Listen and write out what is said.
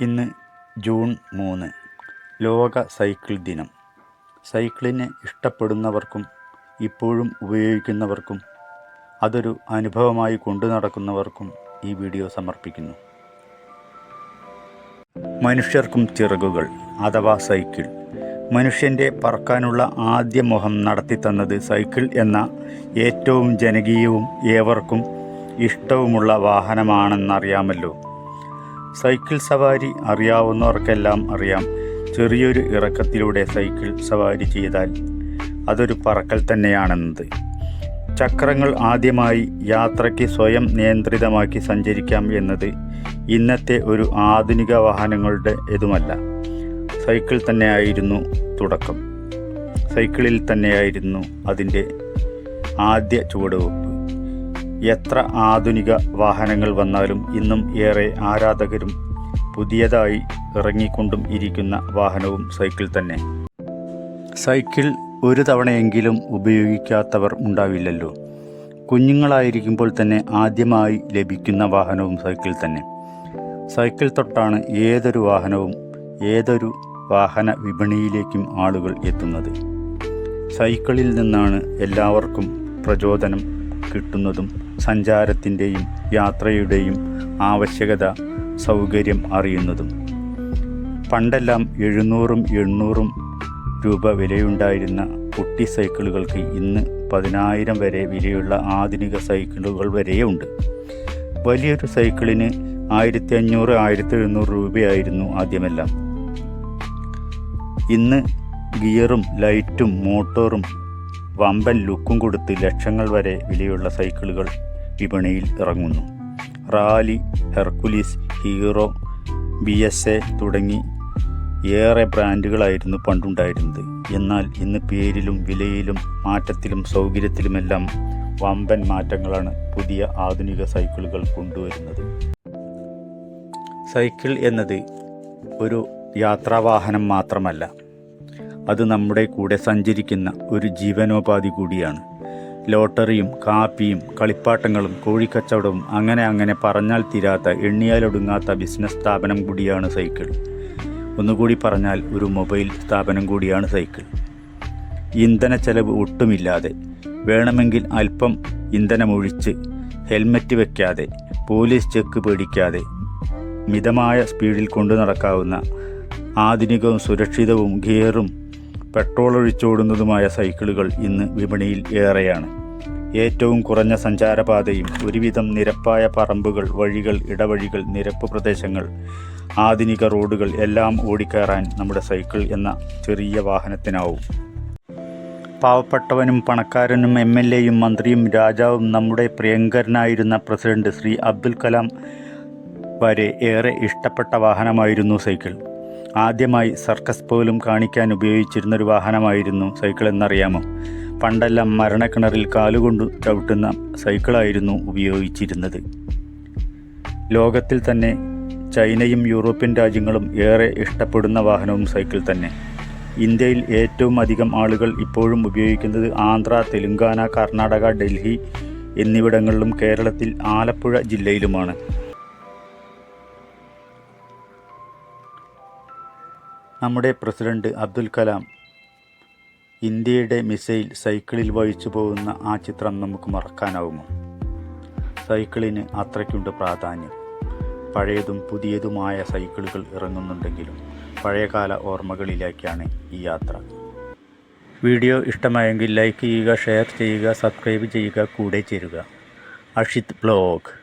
ഇന്ന് ജൂൺ മൂന്ന് ലോക സൈക്കിൾ ദിനം. സൈക്കിളിനെ ഇഷ്ടപ്പെടുന്നവർക്കും ഇപ്പോഴും ഉപയോഗിക്കുന്നവർക്കും അതൊരു അനുഭവമായി കൊണ്ടു നടക്കുന്നവർക്കും ഈ വീഡിയോ സമർപ്പിക്കുന്നു. മനുഷ്യർക്കും ചിറകുകൾ അഥവാ സൈക്കിൾ. മനുഷ്യന്റെ പറക്കാനുള്ള ആദ്യ മോഹം നടത്തിത്തന്നത് സൈക്കിൾ എന്ന ഏറ്റവും ജനകീയവും ഏവർക്കും ഇഷ്ടവുമുള്ള വാഹനമാണെന്നറിയാമല്ലോ. സൈക്കിൾ സവാരി അറിയാവുന്നവർക്കെല്ലാം അറിയാം. ചെറിയൊരു ഇറക്കത്തിലൂടെ സൈക്കിൾ സവാരി ചെയ്താൽ അതൊരു പറക്കൽ തന്നെയാണെന്നത്. ചക്രങ്ങൾ ആദ്യമായി യാത്രയ്ക്ക് സ്വയം നിയന്ത്രിതമാക്കി സഞ്ചരിക്കാം എന്നത് ഇന്നത്തെ ഒരു ആധുനിക വാഹനങ്ങളുടെ ഇതുമല്ല. സൈക്കിൾ തന്നെയായിരുന്നു തുടക്കം. സൈക്കിളിൽ തന്നെയായിരുന്നു അതിന്റെ ആദ്യ ചുവടുവെപ്പ്. എത്ര ആധുനിക വാഹനങ്ങൾ വന്നാലും ഇന്നും ഏറെ ആരാധകരും പുതിയതായി ഇറങ്ങിക്കൊണ്ടും ഇരിക്കുന്ന വാഹനവും സൈക്കിൾ തന്നെ. സൈക്കിൾ ഒരു തവണയെങ്കിലും ഉപയോഗിക്കാത്തവർ ഉണ്ടാവില്ലല്ലോ. കുഞ്ഞുങ്ങളായിരിക്കുമ്പോൾ തന്നെ ആദ്യമായി ലഭിക്കുന്ന വാഹനവും സൈക്കിൾ തന്നെ. സൈക്കിൾ തൊട്ടാണ് ഏതൊരു വാഹനവും ഏതൊരു വാഹന വിപണിയിലേക്കും ആളുകൾ എത്തുന്നത്. സൈക്കിളിൽ നിന്നാണ് എല്ലാവർക്കും പ്രചോദനം കിട്ടുന്നതും സഞ്ചാരത്തിന്റെയും യാത്രയുടെയും ആവശ്യകത സൗകര്യം അറിയുന്നതും. പണ്ടെല്ലാം എഴുന്നൂറും എണ്ണൂറും രൂപ വിലയുണ്ടായിരുന്ന കുട്ടി സൈക്കിളുകൾക്ക് ഇന്ന് പതിനായിരം വരെ വിലയുള്ള ആധുനിക സൈക്കിളുകൾ വരെയുണ്ട്. വലിയൊരു സൈക്കിളിന് ആയിരത്തി അഞ്ഞൂറ് ആയിരത്തി എഴുന്നൂറ് രൂപയായിരുന്നു ആദ്യമെല്ലാം. ഇന്ന് ഗിയറും ലൈറ്റും മോട്ടോറും വമ്പൻ ലുക്കും കൊടുത്ത് ലക്ഷങ്ങൾ വരെ വിലയുള്ള സൈക്കിളുകൾ വിപണിയിൽ ഇറങ്ങുന്നു. Raleigh Hercules Hero B S A തുടങ്ങി ഏറെ ബ്രാൻഡുകളായിരുന്നു പണ്ടുണ്ടായിരുന്നത്. എന്നാൽ ഇന്ന് പേരിലും വിലയിലും മാറ്റത്തിലും സൗകര്യത്തിലുമെല്ലാം വമ്പൻ മാറ്റങ്ങളാണ് പുതിയ ആധുനിക സൈക്കിളുകൾ കൊണ്ടുവരുന്നത്. സൈക്കിൾ എന്നത് ഒരു യാത്രാവാഹനം മാത്രമല്ല അത് നമ്മുടെ കൂടെ സഞ്ചരിക്കുന്ന ഒരു ജീവനോപാധി കൂടിയാണ്. ലോട്ടറിയും കാപ്പിയും കളിപ്പാട്ടങ്ങളും കോഴിക്കച്ചവടവും അങ്ങനെ അങ്ങനെ പറഞ്ഞാൽ തീരാത്ത എണ്ണിയാലൊടുങ്ങാത്ത ബിസിനസ് സ്ഥാപനം കൂടിയാണ് സൈക്കിൾ. ഒന്നുകൂടി പറഞ്ഞാൽ ഒരു മൊബൈൽ സ്ഥാപനം കൂടിയാണ് സൈക്കിൾ. ഇന്ധന ചെലവ് ഒട്ടുമില്ലാതെ വേണമെങ്കിൽ അല്പം ഇന്ധനമൊഴിച്ച് ഹെൽമറ്റ് വയ്ക്കാതെ പോലീസ് ചെക്ക് പേടിക്കാതെ മിതമായ സ്പീഡിൽ കൊണ്ടു നടക്കാവുന്ന ആധുനികവും സുരക്ഷിതവും ഗിയറും പെട്രോൾ ഒഴിച്ചോടുന്നതുമായ സൈക്കിളുകൾ ഇന്ന് വിപണിയിൽ ഏറെയാണ്. ഏറ്റവും കുറഞ്ഞ സഞ്ചാരപാതയും ഒരുവിധം നിരപ്പായ പറമ്പുകൾ വഴികൾ ഇടവഴികൾ നിരപ്പ് പ്രദേശങ്ങൾ ആധുനിക റോഡുകൾ എല്ലാം ഓടിക്കയറാൻ നമ്മുടെ സൈക്കിൾ എന്ന ചെറിയ വാഹനത്തിനാവും. പാവപ്പെട്ടവനും പണക്കാരനും എം എൽ എയും മന്ത്രിയും രാജാവും നമ്മുടെ പ്രിയങ്കരനായിരുന്ന പ്രസിഡന്റ് ശ്രീ അബ്ദുൽ കലാം വരെ ഏറെ ഇഷ്ടപ്പെട്ട വാഹനമായിരുന്നു സൈക്കിൾ. ആദ്യമായി സർക്കസ് പോലും കാണിക്കാൻ ഉപയോഗിച്ചിരുന്ന ഒരു വാഹനമായിരുന്നു സൈക്കിൾ എന്നറിയാമോ? പണ്ടെല്ലാം മരണക്കിണറിൽ കാലുകൊണ്ട് ചവിട്ടുന്ന സൈക്കിളായിരുന്നു ഉപയോഗിച്ചിരുന്നത്. ലോകത്തിൽ തന്നെ ചൈനയും യൂറോപ്യൻ രാജ്യങ്ങളും ഏറെ ഇഷ്ടപ്പെടുന്ന വാഹനവും സൈക്കിൾ തന്നെ. ഇന്ത്യയിൽ ഏറ്റവും അധികം ആളുകൾ ഇപ്പോഴും ഉപയോഗിക്കുന്നത് ആന്ധ്ര തെലുങ്കാന കർണാടക ഡൽഹി എന്നിവിടങ്ങളിലും കേരളത്തിൽ ആലപ്പുഴ ജില്ലയിലുമാണ്. നമ്മുടെ പ്രസിഡന്റ് അബ്ദുൽ കലാം ഇന്ത്യയുടെ മിസൈൽ സൈക്കിളിൽ വഹിച്ചു പോകുന്ന ആ ചിത്രം നമുക്ക് മറക്കാനാവുമോ? സൈക്കിളിന് അത്രയ്ക്കുണ്ട് പ്രാധാന്യം. പഴയതും പുതിയതുമായ സൈക്കിളുകൾ ഇറങ്ങുന്നുണ്ടെങ്കിലും പഴയകാല ഓർമ്മകളിലേക്കാണ് ഈ യാത്ര. വീഡിയോ ഇഷ്ടമായെങ്കിൽ ലൈക്ക് ചെയ്യുക ഷെയർ ചെയ്യുക സബ്സ്ക്രൈബ് ചെയ്യുക കൂടെ ചേരുക. അഷിത് ബ്ലോഗ്.